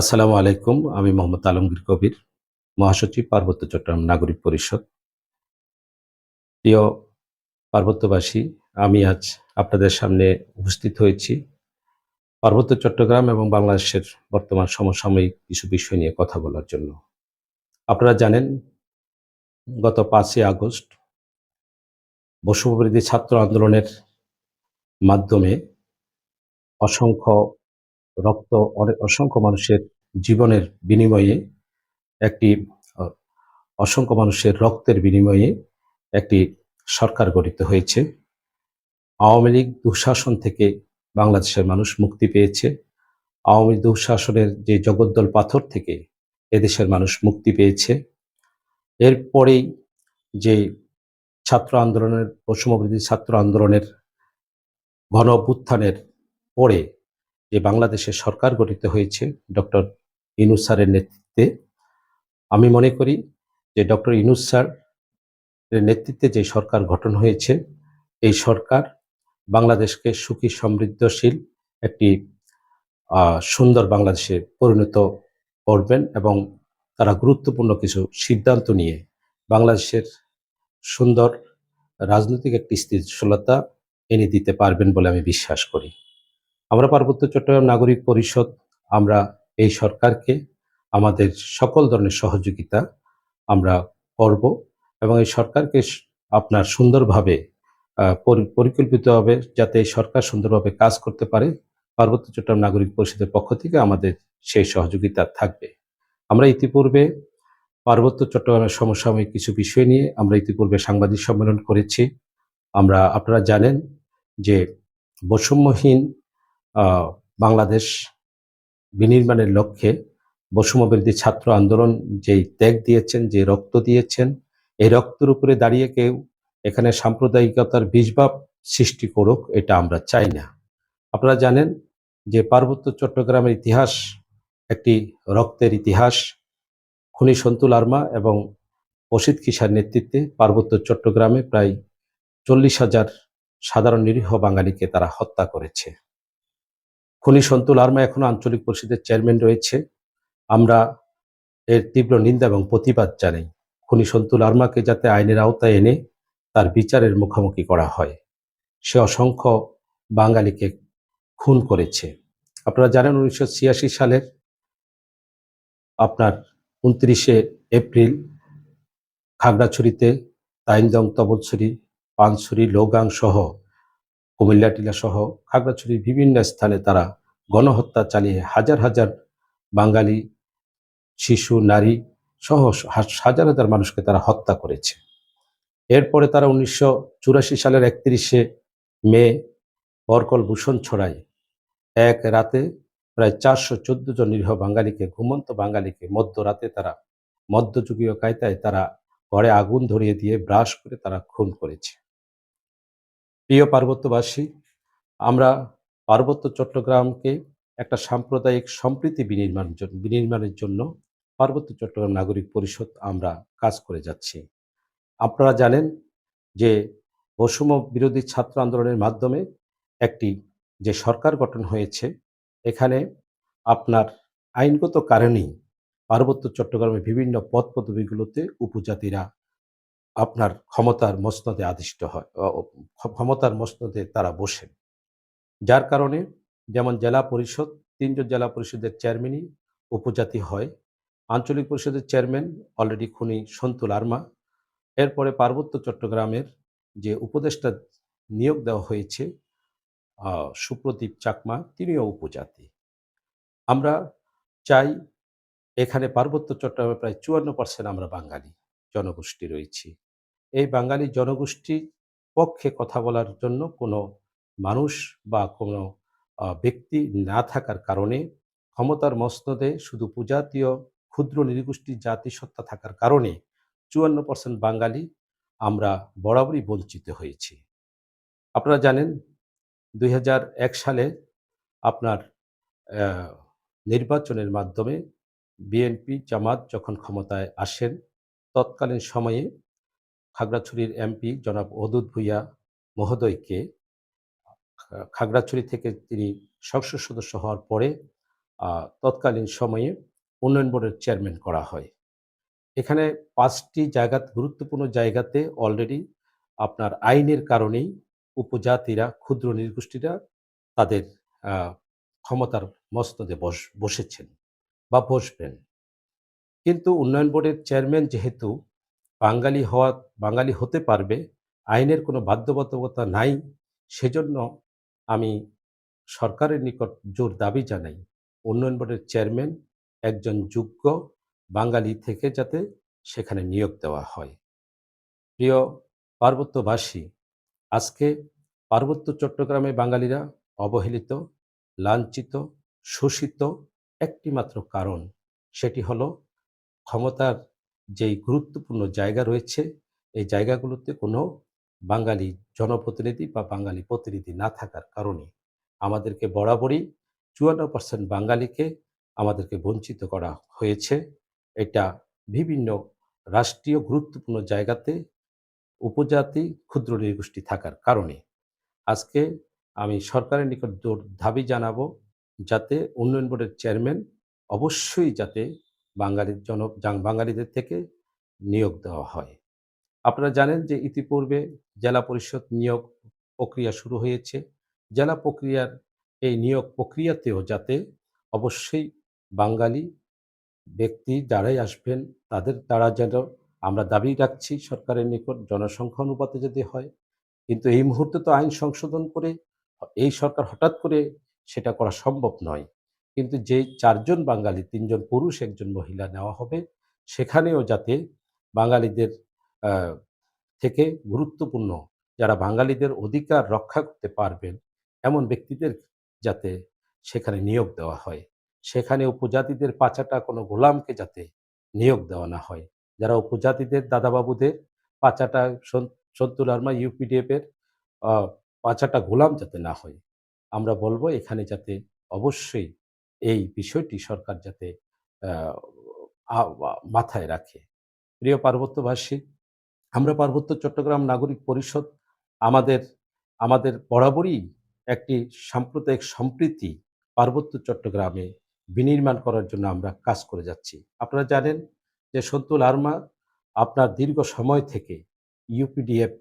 আসসালামু আলাইকুম, আমি মোহাম্মদ আলমগীর কবির, মহাসচিব পার্বত্য চট্টগ্রাম নাগরিক পরিষদ। প্রিয় পার্বত্যবাসী, আমি আজ আপনাদের সামনে উপস্থিত হয়েছি। পার্বত্য চট্টগ্রাম এবং বাংলাদেশের বর্তমান সমসাময়িক কিছু বিষয় নিয়ে কথা বলার জন্য। আপনারা জানেন, গত পাঁচই আগস্ট বৈষম্যবিরোধী ছাত্র আন্দোলনের মাধ্যমে অসংখ্য রক্ত অসংখ্য মানুষের জীবনের বিনিময়ে, একটি অসংখ্য মানুষের রক্তের বিনিময়ে একটি সরকার গঠিত হয়েছে। আওয়ামী লীগ দুঃশাসন থেকে বাংলাদেশের মানুষ মুক্তি পেয়েছে। আওয়ামী দুঃশাসনের যে জগদ্দল পাথর থেকে এদেশের মানুষ মুক্তি পেয়েছে। এরপরেই যে ছাত্র আন্দোলনের বৈষম্যবিরোধী ছাত্র আন্দোলনের গণ পরে যে বাংলাদেশের সরকার গঠিত হয়েছে, ডক্টর ইনুস স্যারের নেতৃত্বে, আমি মনে করি যে ডক্টর ইনুস স্যারের নেতৃত্বে যে সরকার গঠন হয়েছে, এই সরকার বাংলাদেশকে সুখী, সমৃদ্ধশীল একটি সুন্দর বাংলাদেশে পরিণত করবেন এবং তারা গুরুত্বপূর্ণ কিছু সিদ্ধান্ত নিয়ে বাংলাদেশের সুন্দর রাজনৈতিক একটি স্থিতিশীলতা এনে দিতে পারবেন বলে আমি বিশ্বাস করি। আমরা পার্বত্য চট্টগ্রাম নাগরিক পরিষদ আমরা এই সরকারকে আমাদের সকল ধরনের সহযোগিতা আমরা করব এবং এই সরকারকে আপনার সুন্দরভাবে আহ, পরি- পরিকল্পিতভাবে যাতে এই সরকার সুন্দরভাবে কাজ করতে পারে পার্বত্য চট্টগ্রাম নাগরিক পরিষদের পক্ষ থেকে আমাদের সেই সহযোগিতা থাকবে। আমরা ইতিপূর্বে পার্বত্য চট্টগ্রামের সমসাময়িক কিছু বিষয় নিয়ে আমরা ইতিপূর্বে সাংবাদিক সম্মেলন করেছি। আমরা আপনারা জানেন যে বৈষম্যহীন বাংলাদেশ বিনির্মাণের লক্ষ্যে বৈষম্যবিরোধী ছাত্র আন্দোলন যেই ত্যাগ দিয়েছেন, যে রক্ত দিয়েছেন, এই রক্তের উপরে দাঁড়িয়ে কেউ এখানে সাম্প্রদায়িকতার বীজভাব সৃষ্টি করুক, এটা আমরা চাই না। আপনারা জানেন যে পার্বত্য চট্টগ্রামের ইতিহাস একটি রক্তের ইতিহাস। খনি সন্তুল আর্মা এবং অসিত কিসার নেতৃত্বে পার্বত্য চট্টগ্রামে প্রায় চল্লিশ হাজার সাধারণ নিরীহ বাঙালিকে তারা হত্যা করেছে। খনি সন্তুল আর্মা এখন আঞ্চলিক পরিষদের চেয়ারম্যান রয়েছে। আমরা এর তীব্র নিন্দা এবং প্রতিবাদ জানাই। খনি সন্তুল আর্মাকে যাতে আইনের আওতায় এনে তার বিচারের মুখোমুখি করা হয়। সে অসংখ্য বাঙালিকে খুন করেছে। আপনারা জানেন উনিশশো ছিয়াশি সালের আপনার উনত্রিশে এপ্রিল খাগড়াছড়িতে তাইনদং তবলছড়ি পানছড়ি, লৌগাং সহ কুমিল্লা টিলা সহ খাগড়াছড়ির বিভিন্ন স্থানে তারা গণহত্যা চালিয়ে হাজার হাজার বাঙালি, শিশু, নারী সহ হাজার হাজার মানুষকে তারা হত্যা করেছে। এরপরে তারা উনিশশো চুরাশি সালের একত্রিশে মে বরকল ভূষণ ছড়ায়। এক রাতে প্রায় চারশো চোদ্দ জন নিরীহ বাঙালিকে, ঘুমন্ত বাঙালিকে মধ্যরাতে তারা মধ্যযুগীয় কায়দায় তারা ঘরে আগুন ধরিয়ে দিয়ে ব্রাশ করে তারা খুন করেছে। প্রিয় পার্বত্যবাসী, আমরা পার্বত্য চট্টগ্রামকে একটা সাম্প্রদায়িক সম্প্রীতি বিনির্মাণ বিনির্মাণের জন্য পার্বত্য চট্টগ্রাম নাগরিক পরিষদ আমরা কাজ করে যাচ্ছি। আপনারা জানেন যে বৈষম্য বিরোধী ছাত্র আন্দোলনের মাধ্যমে একটি যে সরকার গঠন হয়েছে, এখানে আপনার আইনগত কারণেই পার্বত্য চট্টগ্রামের বিভিন্ন পদ পদবিগুলোতে উপজাতিরা আপনার ক্ষমতার মসনদে আদিষ্ট হয় ক্ষমতার মসনদে তারা বসেন। যার কারণে যেমন জেলা পরিষদ, তিনজন জেলা পরিষদের চেয়ারম্যানই উপজাতি হয়। আঞ্চলিক পরিষদের চেয়ারম্যান অলরেডি খুনি সন্তুল আর্মা। এরপরে পার্বত্য চট্টগ্রামের যে উপদেষ্টা নিয়োগ দেওয়া হয়েছে সুপ্রদীপ চাকমা, তিনিও উপজাতি। আমরা চাই এখানে পার্বত্য চট্টগ্রামে প্রায় চুয়ান্ন পার্সেন্ট আমরা বাঙালি জনগোষ্ঠী রয়েছি। এই বাঙালি গোষ্ঠীর পক্ষে কথা বলার জন্য কোনো মানুষ বা কোনো ব্যক্তি না থাকার কারণে ক্ষমতার মসনদে শুধু পূজাতীয় ক্ষুদ্র নৃগোষ্ঠীর জাতিসত্তা থাকার কারণে চুয়ান্ন পার্সেন্ট বাঙালি আমরা বরাবরই বঞ্চিত হয়েছি। আপনারা জানেন দুই হাজার এক সালে আপনার নির্বাচনের মাধ্যমে বিএনপি জামাত যখন ক্ষমতায় আসেন, তৎকালীন সময়ে খাগড়াছড়ির এমপি জনাব অদুত ভূঁইয়া মহোদয়কে খাগড়াছড়ি থেকে তিনি সংসদ সদস্য হওয়ার পরে তৎকালীন সময়ে উন্নয়ন বোর্ডের চেয়ারম্যান করা হয়। এখানে পাঁচটি জায়গা, গুরুত্বপূর্ণ জায়গাতে অলরেডি আপনার আইনের কারণেই উপজাতিরা, ক্ষুদ্র নির্গোষ্ঠীরা তাদের ক্ষমতার মস্তদে বস, বসেছেন বা বসবেন। কিন্তু উন্নয়ন বোর্ডের চেয়ারম্যান যেহেতু বাঙালি হওয়া, বাঙালি হতে পারবে, আইনের কোনো বাধ্যবাধকতা নাই, সেজন্য আমি সরকারের নিকট জোর দাবি জানাই। উন্নয়ন বোর্ডের চেয়ারম্যান একজন যোগ্য বাঙালি থেকে যাতে সেখানে নিয়োগ দেওয়া হয়। প্রিয় পার্বত্যবাসী, আজকে পার্বত্য চট্টগ্রামে বাঙালিরা অবহেলিত, লাঞ্ছিত, শোষিত একটিমাত্র কারণ, সেটি হলো ক্ষমতার যেই গুরুত্বপূর্ণ জায়গা রয়েছে, এই জায়গাগুলোতে কোনো বাঙালি জনপ্রতিনিধি বা বাঙালি প্রতিনিধি না থাকার কারণে আমাদেরকে বরাবরই চুয়ান্ন পার্সেন্ট বাঙালিকে আমাদেরকে বঞ্চিত করা হয়েছে। এটা বিভিন্ন রাষ্ট্রীয় গুরুত্বপূর্ণ জায়গাতে উপজাতি ক্ষুদ্র নৃগোষ্ঠী থাকার কারণে। আজকে আমি সরকারের নিকট দাবি জানাব যাতে উন্নয়ন বোর্ডের চেয়ারম্যান অবশ্যই যাতে বাঙালির জন বাঙালিদের থেকে নিয়োগ দেওয়া হয়। আপনারা জানেন যে ইতিপূর্বে জেলা পরিষদ নিয়োগ প্রক্রিয়া শুরু হয়েছে। জেলা প্রক্রিয়ার এই নিয়োগ প্রক্রিয়াতেও যাতে অবশ্যই বাঙালি ব্যক্তি যারাই আসবেন, তাদের দ্বারা যেন আমরা দাবি রাখছি সরকারের নিকট জনসংখ্যা অনুপাতে যদি হয়। কিন্তু এই মুহূর্তে তো আইন সংশোধন করে এই সরকার হঠাৎ করে সেটা করা সম্ভব নয়। কিন্তু যে চারজন বাঙালি, তিনজন পুরুষ, একজন মহিলা নেওয়া হবে, সেখানেও যাতে বাঙালিদের থেকে গুরুত্বপূর্ণ যারা বাঙালিদের অধিকার রক্ষা করতে পারবেন, এমন ব্যক্তিদের যাতে সেখানে নিয়োগ দেওয়া হয়। সেখানে উপজাতিদের পাচাটা কোনো গোলামকে যাতে নিয়োগ দেওয়া না হয়। যারা উপজাতিদের দাদাবাবুদের পাচাটা সন্তুল আর্মা ইউপিডিএফ এর পাচাটা গোলাম যাতে না হয়। আমরা বলব এখানে যাতে অবশ্যই এই বিষয়টি সরকার যাতে মাথায় রাখে। প্রিয় পার্বত্যবাসী, আমরা পার্বত্য চট্টগ্রাম নাগরিক পরিষদ আমাদের আমাদের বরাবরই একটি সাম্প্রদায়িক সম্প্রীতি পার্বত্য চট্টগ্রামে বিনির্মাণ করার জন্য আমরা কাজ করে যাচ্ছি। আপনারা জানেন যে সন্তুল আর্মা আপনার দীর্ঘ সময় থেকে, ইউপিডিএফ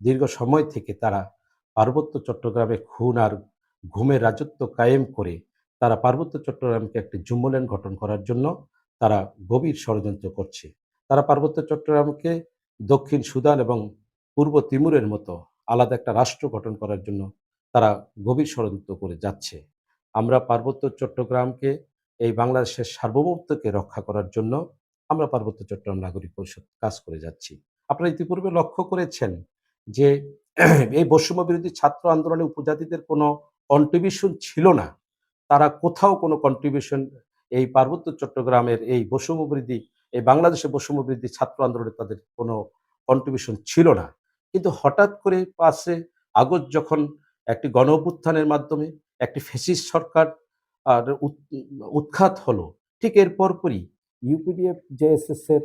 দীর্ঘ সময় থেকে তারা পার্বত্য চট্টগ্রামে খুন আর ঘুমের রাজত্ব কায়েম করে তারা পার্বত্য চট্টগ্রামকে একটি জুম্বলেন গঠন করার জন্য তারা গভীর ষড়যন্ত্র করছে। তারা পার্বত্য চট্টগ্রামকে দক্ষিণ সুদান এবং পূর্ব তিমুরের মতো আলাদা একটা রাষ্ট্র গঠন করার জন্য তারা গভীর ষড়যন্ত্র করে যাচ্ছে। আমরা পার্বত্য চট্টগ্রামকে, এই বাংলাদেশের সার্বভৌমত্বকে রক্ষা করার জন্য আমরা পার্বত্য চট্টগ্রাম নাগরিক পরিষদ কাজ করে যাচ্ছি। আপনারা ইতিপূর্বে লক্ষ্য করেছেন যে, এই বৈষম্য বিরোধী ছাত্র আন্দোলনে উপজাতিদের কোনো কন্ট্রিবিউশন ছিল না। তারা কোথাও কোনো কন্ট্রিবিউশন এই পার্বত্য চট্টগ্রামের এই বৈষম্য বৃদ্ধি, এই বাংলাদেশের বৈষম্য বৃদ্ধি ছাত্র আন্দোলনে তাদের কোনো কন্ট্রিবিউশন ছিল না। কিন্তু হঠাৎ করে পাশে আগস্ট যখন একটি গণ অভ্যুত্থানের মাধ্যমে একটি ফেসিস সরকার আর উৎ- উৎখাত হলো, ঠিক এর পরপরই ইউপিডিএফ, জেএসএস এর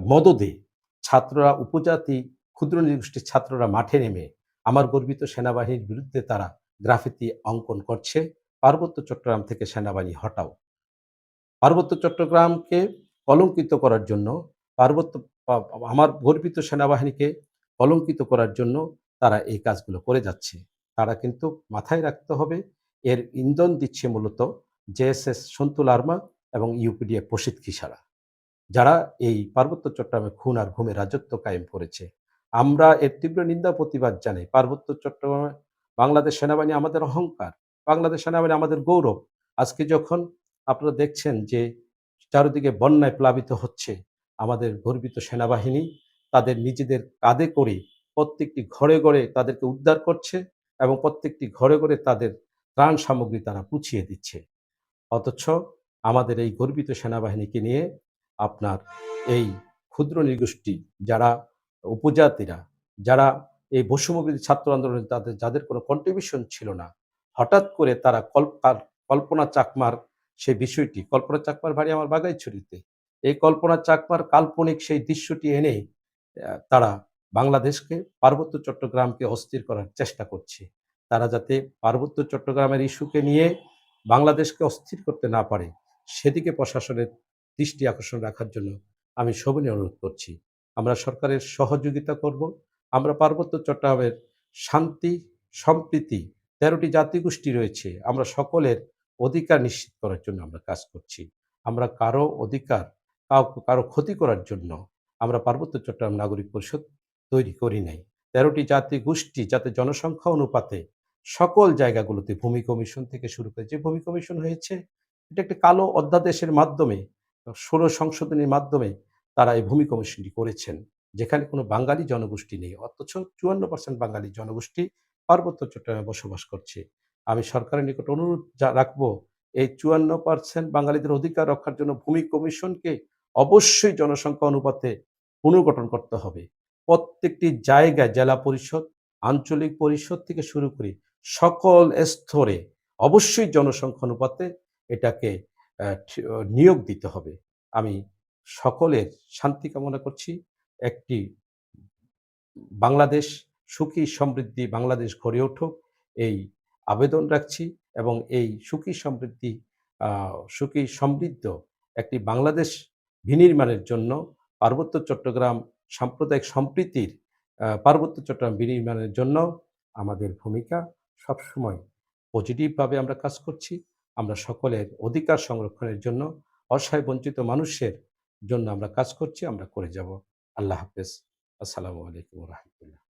মদদে ছাত্ররা, উপজাতি ক্ষুদ্র নৃগোষ্ঠীর ছাত্ররা মাঠে নেমে আমার গর্বিত সেনাবাহিনীর বিরুদ্ধে তারা গ্রাফিতি অঙ্কন করছে। পার্বত্য চট্টগ্রাম থেকে সেনাবাহিনী হটাও। পার্বত্য চট্টগ্রামকে কলঙ্কিত করার জন্য, পার্বত্য আমার গর্বিত সেনাবাহিনীকে কলঙ্কিত করার জন্য তারা এই কাজগুলো করে যাচ্ছে। তারা কিন্তু মাথায় রাখতে হবে, এর ইন্ধন দিচ্ছে মূলত জেএসএস সন্তুল আর্মা এবং ইউপিডিএ প্রসিদ্ধ সারা যারা এই পার্বত্য চট্টগ্রামে খুন আর ঘুমে রাজত্ব কায়েম করেছে। আমরা এর তীব্র নিন্দা প্রতিবাদ জানাই। পার্বত্য চট্টগ্রামে বাংলাদেশ সেনাবাহিনী আমাদের অহংকার বাংলাদেশ সেনাবাহিনী আমাদের গৌরব। আজকে যখন আপনারা দেখছেন যে চারিদিকে বন্যায় প্লাবিত হচ্ছে আমাদের গর্বিত সেনাবাহিনী, তাদের নিজেদের কাঁধে করে প্রত্যেকটি ঘরে ঘরে তাদেরকে উদ্ধার করছে এবং প্রত্যেকটি ঘরে ঘরে তাদের ত্রাণ সামগ্রী তারা পুছিয়ে দিচ্ছে। অথচ আমাদের এই গর্বিত সেনাবাহিনীকে নিয়ে আপনার এই ক্ষুদ্র নৃগোষ্ঠী যারা উপজাতিরা, যারা এই বৈষম্যবিরোধী ছাত্র আন্দোলনে তাদের, যাদের কোনো কন্ট্রিবিউশন ছিল না হঠাৎ করে তারা কল্পনা চাকমার, সেই বিষয়টি, কল্পনা চাকমার বাড়ি আমার বাগাইছড়িতে এই কল্পনা চাকমার কাল্পনিক সেই দৃশ্যটি এনে তারা বাংলাদেশকে, পার্বত্য চট্টগ্রামকে অস্থির করার চেষ্টা করছে। তারা যাতে পার্বত্য চট্টগ্রামের ইস্যুকে নিয়ে বাংলাদেশকে অস্থির করতে না পারে, সেদিকে প্রশাসনের দৃষ্টি আকর্ষণ রাখার জন্য আমি সবিনয় অনুরোধ করছি। আমরা সরকারের সহযোগিতা করব, আমরা পার্বত্য চট্টগ্রামের শান্তি, সম্প্রীতি তেরোটি জাতিগোষ্ঠী রয়েছে। আমরা সকলের অধিকার নিশ্চিত করার জন্য আমরা কাজ করছি। আমরা কারও অধিকার কারও ক্ষতি করার জন্য আমরা পার্বত্য চট্টগ্রাম নাগরিক পরিষদ তৈরি করি নাই। তেরোটি জাতি গোষ্ঠী যাতে জনসংখ্যা অনুপাতে সকল জায়গাগুলোতে ভূমি কমিশন থেকে শুরু করে যে ভূমি কমিশন হয়েছে, এটা একটি কালো অধ্যাদেশের মাধ্যমে, ষোলো সংশোধনীর মাধ্যমে তারা এই ভূমি কমিশনটি করেছেন। যেখানে কোনো বাঙালি জনগোষ্ঠী নেই, অথচ চুয়ান্ন পার্সেন্ট বাঙালি জনগোষ্ঠী পার্বত্য চট্টগ্রামে বসবাস করছি। আমি সরকারের নিকট অনুরোধ যা রাখব, এই চুয়ান্ন পার্সেন্ট বাঙালিদের অধিকার রক্ষার জন্য ভূমি কমিশনকে অবশ্যই জনসংখ্যা অনুপাতে পুনর্গঠন করতে হবে। প্রত্যেকটি জায়গায় জেলা পরিষদ, আঞ্চলিক পরিষদ থেকে শুরু করে সকল স্তরে অবশ্যই জনসংখ্যা অনুপাতে এটাকে নিয়োগ দিতে হবে। আমি সকলের শান্তি কামনা করছি। একটি বাংলাদেশ সুখী সমৃদ্ধি বাংলাদেশ গড়ে উঠুক, এই আবেদন রাখছি এবং এই সুখী সমৃদ্ধি সুখী সমৃদ্ধ একটি বাংলাদেশ বিনির্মাণের জন্য পার্বত্য চট্টগ্রাম সাম্প্রদায়িক সম্প্রীতির পার্বত্য চট্টগ্রাম বিনির্মাণের জন্য আমাদের ভূমিকা সবসময় পজিটিভভাবে আমরা কাজ করছি। আমরা সকলের অধিকার সংরক্ষণের জন্য, অসহায় বঞ্চিত মানুষের জন্য আমরা কাজ করছি, আমরা করে যাব। আল্লাহ হাফেজ। আসসালামু আলাইকুম রহমতুল্লাহ।